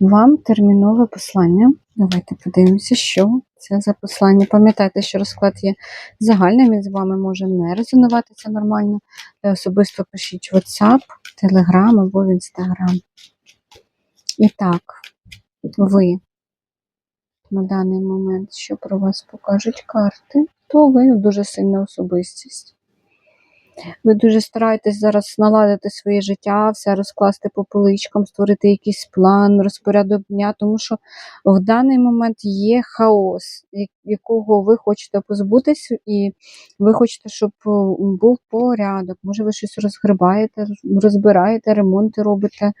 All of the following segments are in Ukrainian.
Вам термінове послання. Давайте подивимося, що це за послання. Пам'ятайте, що розклад є загальним, він з вами може не резонувати, це нормально. Особисто пишіть WhatsApp, Telegram або в Instagram. І так, ви на даний момент, що про вас покажуть карти, то ви дуже сильна особистість. Ви дуже стараєтесь зараз наладити своє життя, все розкласти по поличкам, створити якийсь план, розпорядок дня, тому що в даний момент є хаос, якого ви хочете позбутися, і ви хочете, щоб був порядок. Може, ви щось розгрибаєте, розбираєте, ремонти робите,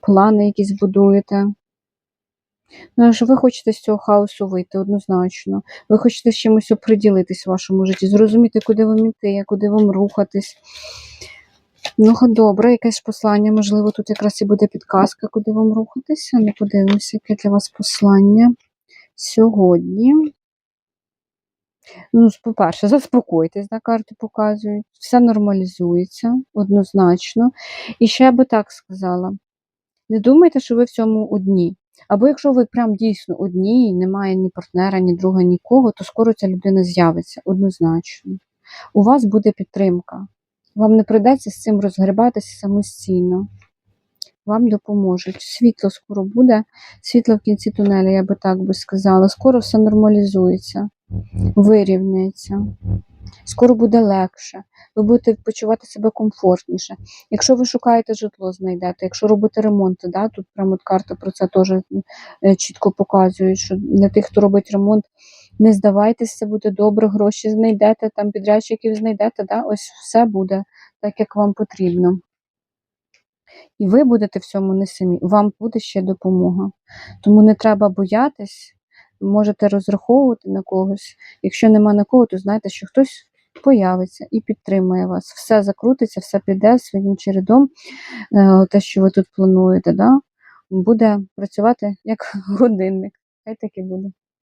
плани якісь будуєте. Ну, що ви хочете з цього хаосу вийти однозначно. Ви хочете з чимось оприділитись в вашому житті, зрозуміти, куди вам іти, куди вам рухатись. Ну, добре, якесь послання, можливо, тут якраз і буде підказка, куди вам рухатися. Не подивимося, яке для вас послання сьогодні. Ну, по-перше, заспокойтесь, на карти показують, все нормалізується однозначно. І ще я би так сказала: не думайте, що ви в цьому одні. Або якщо ви прям дійсно одні, немає ні партнера, ні друга, нікого, то скоро ця людина з'явиться однозначно. У вас буде підтримка. Вам не прийдеться з цим розгрібатися самостійно. Вам допоможуть. Світло скоро буде, світло в кінці тунелю, я би так би сказала. Скоро все нормалізується, вирівняється. Скоро буде легше, ви будете почувати себе комфортніше. Якщо ви шукаєте житло, знайдете. Якщо робите ремонти, да, тут прямо карта про це теж е, чітко показують, що для тих, хто робить ремонт, не здавайтеся, буде добре, гроші знайдете, там підрядчиків знайдете, да, ось все буде так, як вам потрібно. І ви будете в цьому не самі, вам буде ще допомога. Тому не треба боятись, можете розраховувати на когось. Якщо нема на кого, то знайте, що хтось появиться і підтримує вас. Все закрутиться, все піде своїм чередом. Е, Те, що ви тут плануєте, да, буде працювати як годинник. Хай так і буде.